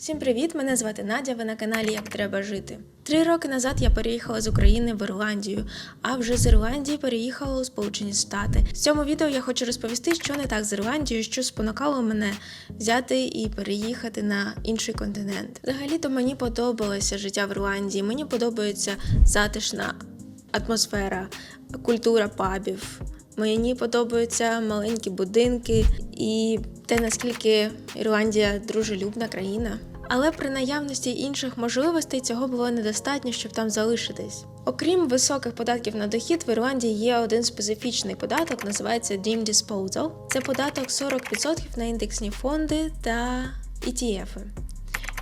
Всім привіт! Мене звати Надя. Ви на каналі Як Треба жити. Три роки назад я переїхала з України в Ірландію, а вже з Ірландії переїхала у Сполучені Штати. В цьому відео я хочу розповісти, що не так з Ірландією, що спонукало мене взяти і переїхати на інший континент. Взагалі-то мені подобалося життя в Ірландії. Мені подобається затишна атмосфера, культура пабів. Мені подобаються маленькі будинки і те, наскільки Ірландія дружелюбна країна. Але при наявності інших можливостей цього було недостатньо, щоб там залишитись. Окрім високих податків на дохід, в Ірландії є один специфічний податок, називається Deemed Disposal. Це податок 40% на індексні фонди та ETF.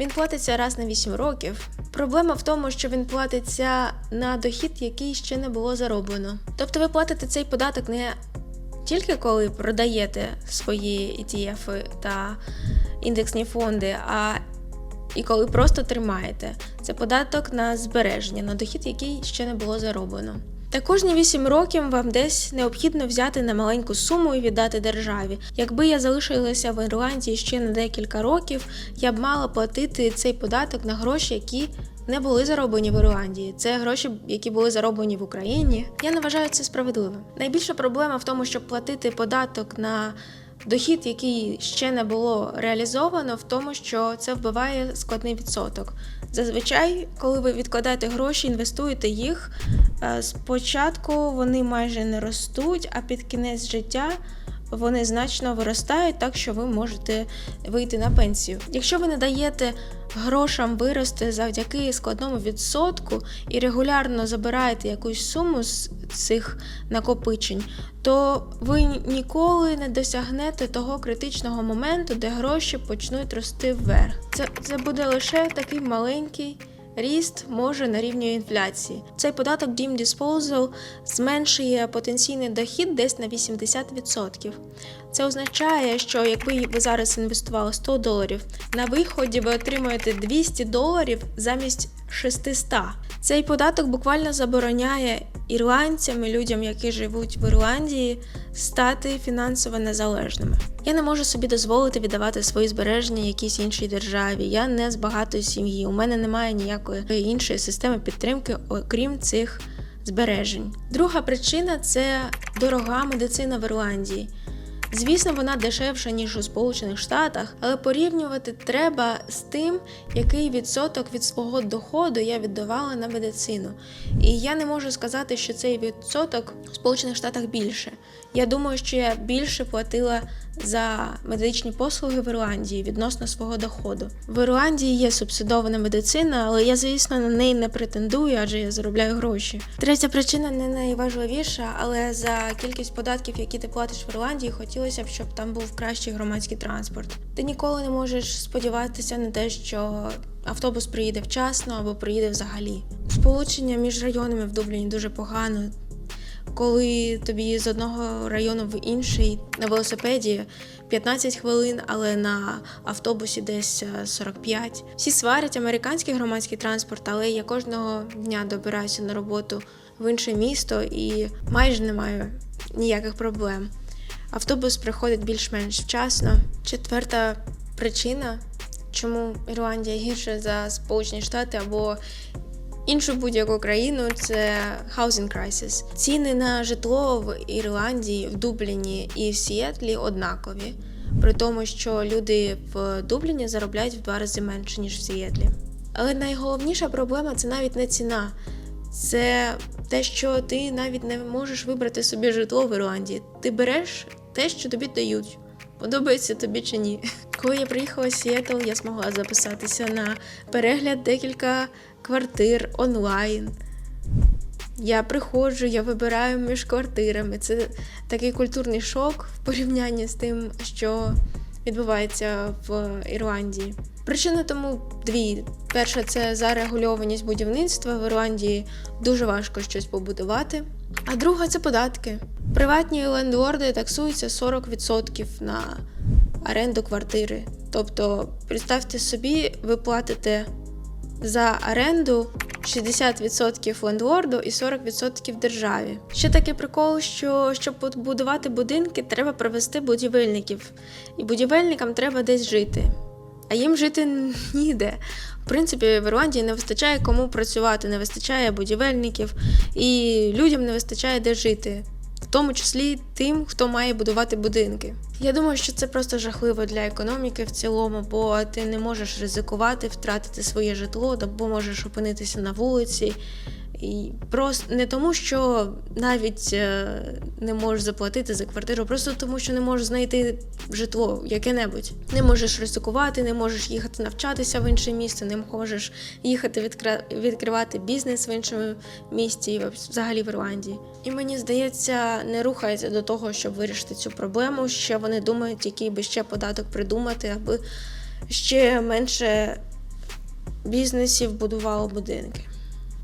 Він платиться раз на 8 років. Проблема в тому, що він платиться на дохід, який ще не було зароблено. Тобто ви платите цей податок не тільки коли продаєте свої ETF та індексні фонди, а і коли просто тримаєте. Це податок на збереження, на дохід, який ще не було зароблено. Та кожні 8 років вам десь необхідно взяти на маленьку суму і віддати державі. Якби я залишилася в Ірландії ще на декілька років, я б мала платити цей податок на гроші, які не були зароблені в Ірландії. Це гроші, які були зароблені в Україні. Я не вважаю це справедливим. Найбільша проблема в тому, щоб платити податок на дохід, який ще не було реалізовано, в тому, що це вбиває складний відсоток. Зазвичай, коли ви відкладаєте гроші, інвестуєте їх, е, спочатку вони майже не ростуть, а під кінець життя вони значно виростають, так що ви можете вийти на пенсію. Якщо ви не даєте грошам вирости завдяки складному відсотку і регулярно забираєте якусь суму з цих накопичень, то ви ніколи не досягнете того критичного моменту, де гроші почнуть рости вверх. Це, це буде лише такий маленький. Ріст може на рівні інфляції. Цей податок Dim Disposal зменшує потенційний дохід десь на 80%. Це означає, що якби ви зараз інвестували 100 доларів, на виході ви отримуєте 200 доларів замість 600. Цей податок буквально забороняє ірландцям і людям, які живуть в Ірландії, стати фінансово незалежними. Я не можу собі дозволити віддавати свої збереження якійсь іншій державі. Я не з багатої сім'ї. У мене немає ніякої іншої системи підтримки, окрім цих збережень. Друга причина це дорога медицина в Ірландії. Звісно, вона дешевша, ніж у Сполучених Штатах, але порівнювати треба з тим, який відсоток від свого доходу я віддавала на медицину. І я не можу сказати, що цей відсоток в Сполучених Штатах більше. Я думаю, що я більше платила за медичні послуги в Ірландії відносно свого доходу. В Ірландії є субсидована медицина, але я, звісно, на неї не претендую, адже я заробляю гроші. Третя причина не найважливіша, але за кількість податків, які ти платиш в Ірландії, хотілося б, щоб там був кращий громадський транспорт. Ти ніколи не можеш сподіватися на те, що автобус приїде вчасно або приїде взагалі. Сполучення між районами в Дубліні дуже погано коли тобі з одного району в інший на велосипеді 15 хвилин, але на автобусі десь 45. Всі сварять американський громадський транспорт, але я кожного дня добираюся на роботу в інше місто і майже не маю ніяких проблем. Автобус приходить більш-менш вчасно. Четверта причина, чому Ірландія гірше за Сполучені Штати або іншу будь-яку країну це housing crisis. Ціни на житло в Ірландії, в Дубліні і в Сіетлі однакові, при тому, що люди в Дубліні заробляють в два рази менше ніж в Сіетлі. Але найголовніша проблема це навіть не ціна. Це те, що ти навіть не можеш вибрати собі житло в Ірландії. Ти береш те, що тобі дають. Подобається тобі чи ні. Коли я приїхала в Сіетл, я змогла записатися на перегляд декілька квартир онлайн. Я приходжу, я вибираю між квартирами. Це такий культурний шок в порівнянні з тим, що відбувається в Ірландії. Причини тому дві: перша це зарегульованість будівництва. В Ірландії дуже важко щось побудувати. А друга це податки. Приватні лендлорди таксуються 40% на оренду квартири. Тобто, представте собі, ви платите за оренду 60% лендлорду і 40% державі. Ще такий прикол, що щоб побудувати будинки, треба привести будівельників, і будівельникам треба десь жити. а їм жити ніде. В принципі, в Ірландії не вистачає кому працювати, не вистачає будівельників, і людям не вистачає де жити, тому числі тим, хто має будувати будинки. Я думаю, що це просто жахливо для економіки в цілому, бо ти не можеш ризикувати, втратити своє житло, або можеш опинитися на вулиці. Просто не тому, що навіть е, не можеш заплатити за квартиру, просто тому, що не можеш знайти житло яке-небудь. Не можеш ризикувати, не можеш їхати навчатися в інше місто, не можеш їхати відкра- відкривати бізнес в іншому місті, взагалі в Ірландії. І мені здається, не рухається до того, щоб вирішити цю проблему. Ще вони думають, який би ще податок придумати, аби ще менше бізнесів будувало будинки.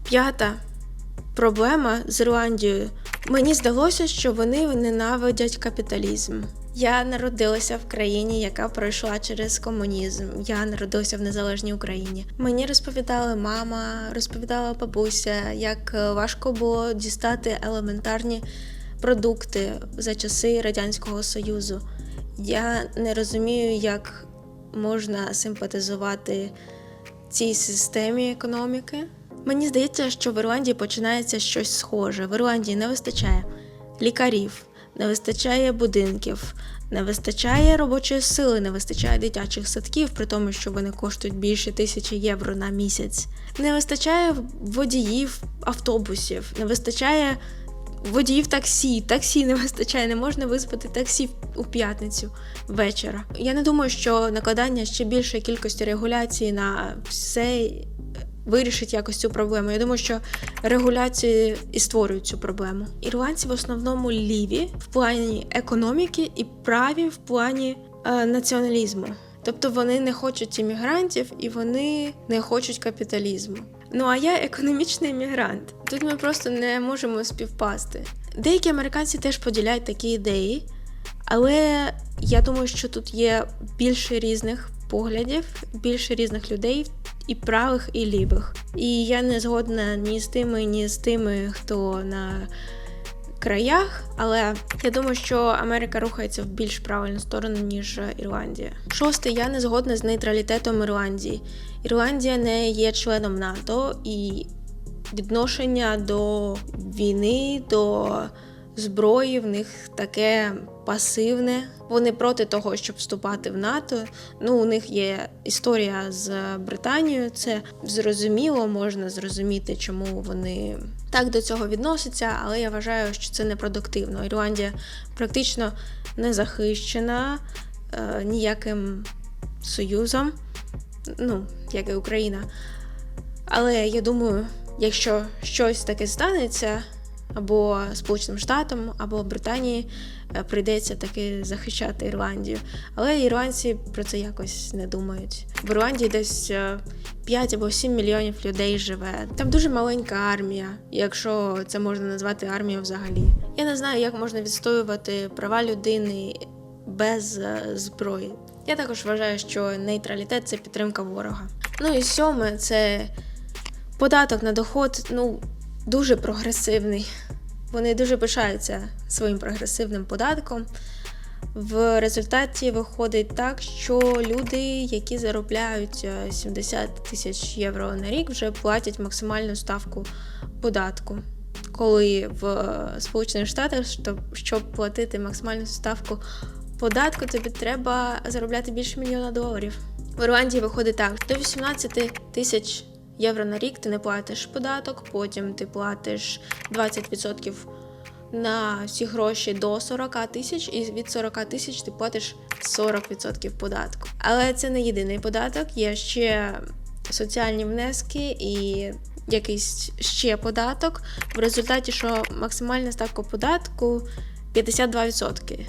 П'ята проблема з Ірландією. Мені здалося, що вони ненавидять капіталізм. Я народилася в країні, яка пройшла через комунізм. Я народилася в незалежній Україні. Мені розповідала мама, розповідала бабуся, як е, важко було дістати елементарні продукти за часи Радянського Союзу. Я не розумію, як можна симпатизувати цій системі економіки. Мені здається, що в Ірландії починається щось схоже. В Ірландії не вистачає лікарів, не вистачає будинків, не вистачає робочої сили, не вистачає дитячих садків, при тому, що вони коштують більше тисячі євро на місяць. Не вистачає водіїв автобусів, не вистачає водіїв таксі. Таксі не вистачає, не можна визвати таксі у п'ятницю вечора. Я не думаю, що накладання ще більшої кількості регуляції на все вирішить якось цю проблему. Я думаю, що регуляції і створюють цю проблему. Ірландці в основному ліві в плані економіки і праві в плані е, націоналізму. Тобто вони не хочуть іммігрантів і вони не хочуть капіталізму. Ну а я економічний іммігрант. Тут ми просто не можемо співпасти. Деякі американці теж поділяють такі ідеї, але я думаю, що тут є більше різних поглядів, більше різних людей, і правих, і лівих. І я не згодна ні з тими, ні з тими, хто на краях, але я думаю, що Америка рухається в більш правильну сторону, ніж Ірландія. Шосте, я не згодна з нейтралітетом Ірландії. Ірландія не є членом НАТО і відношення до війни, до зброї в них таке пасивне. Вони проти того, щоб вступати в НАТО. Ну, у них є історія з Британією. Це зрозуміло, можна зрозуміти, чому вони так до цього відносяться, але я вважаю, що це непродуктивно. Ірландія практично не захищена е, ніяким союзом, ну, як і Україна. Але я думаю, якщо щось таке станеться, або Сполученим Штатам, або Британії е, прийдеться таки захищати Ірландію. Але ірландці про це якось не думають. В Ірландії десь 5 або 7 мільйонів людей живе. Там дуже маленька армія, якщо це можна назвати армією взагалі. Я не знаю, як можна відстоювати права людини без е, зброї. Я також вважаю, що нейтралітет це підтримка ворога. Ну і сьоме, це податок на доход. Ну, дуже прогресивний. Вони дуже пишаються своїм прогресивним податком. В результаті виходить так, що люди, які заробляють 70 тисяч євро на рік, вже платять максимальну ставку податку. Коли в Сполучених Штатах, щоб платити максимальну ставку податку, тобі треба заробляти більше мільйона доларів. В Ірландії виходить так: до 18 тисяч євро на рік ти не платиш податок, потім ти платиш 20% на всі гроші до 40 тисяч, і від 40 тисяч ти платиш 40% податку. Але це не єдиний податок, є ще соціальні внески і якийсь ще податок, в результаті, що максимальна ставка податку 52%.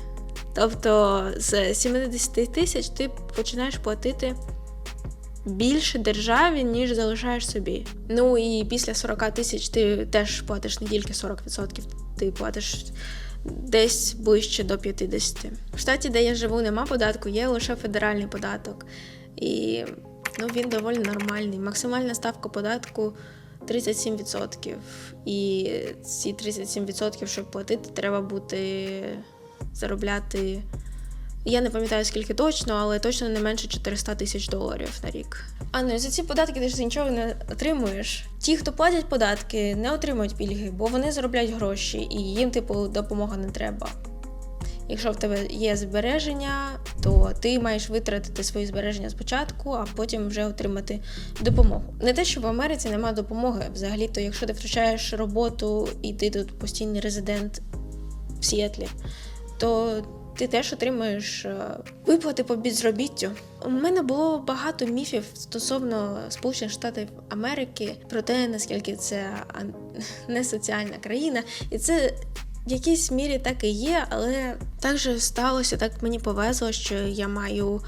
Тобто з 70 тисяч ти починаєш платити більше державі, ніж залишаєш собі. Ну і після 40 тисяч ти теж платиш не тільки 40%, ти платиш десь ближче до 50. В штаті, де я живу, нема податку, є лише федеральний податок. І ну, він доволі нормальний. Максимальна ставка податку 37%. І ці 37%, щоб платити, треба бути заробляти Я не пам'ятаю скільки точно, але точно не менше 400 тисяч доларів на рік. А ну і за ці податки ти ж нічого не отримуєш. Ті, хто платять податки, не отримують пільги, бо вони заробляють гроші, і їм, типу, допомога не треба. Якщо в тебе є збереження, то ти маєш витратити свої збереження спочатку, а потім вже отримати допомогу. Не те, що в Америці немає допомоги. Взагалі, то якщо ти втрачаєш роботу і ти тут постійний резидент в Сіетлі, то ти теж отримуєш е, виплати по безробіттю. У мене було багато міфів стосовно Сполучених Штатів Америки про те, наскільки це не соціальна країна, і це в якійсь мірі так і є, але так же сталося, так мені повезло, що я маю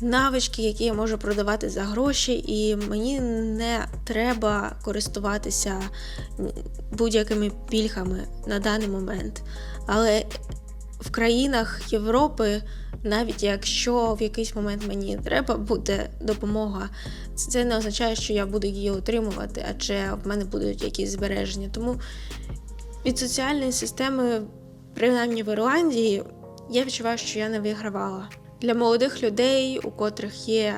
навички, які я можу продавати за гроші, і мені не треба користуватися будь-якими пільгами на даний момент. Але в країнах Європи, навіть якщо в якийсь момент мені треба буде допомога, це не означає, що я буду її отримувати, адже в мене будуть якісь збереження. Тому від соціальної системи, принаймні в Ірландії, я відчуваю, що я не вигравала. Для молодих людей, у котрих є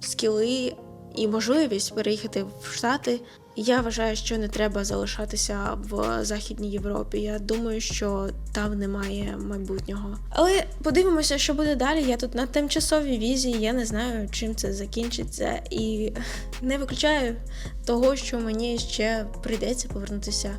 скіли і можливість переїхати в Штати, я вважаю, що не треба залишатися в Західній Європі. Я думаю, що там немає майбутнього. Але подивимося, що буде далі. Я тут на тимчасовій візі, я не знаю, чим це закінчиться, і не виключаю того, що мені ще прийдеться повернутися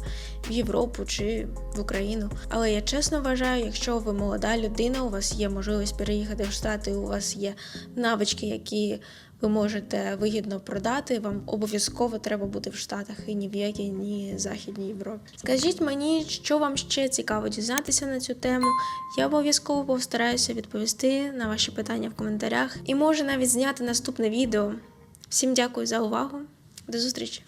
в Європу чи в Україну. Але я чесно вважаю, якщо ви молода людина, у вас є можливість переїхати в Штати, у вас є навички, які ви можете вигідно продати, вам обов'язково треба бути в Штатах і ні в якій ні Західній Європі. Скажіть мені, що вам ще цікаво дізнатися на цю тему. Я обов'язково постараюся відповісти на ваші питання в коментарях і може навіть зняти наступне відео. Всім дякую за увагу. До зустрічі!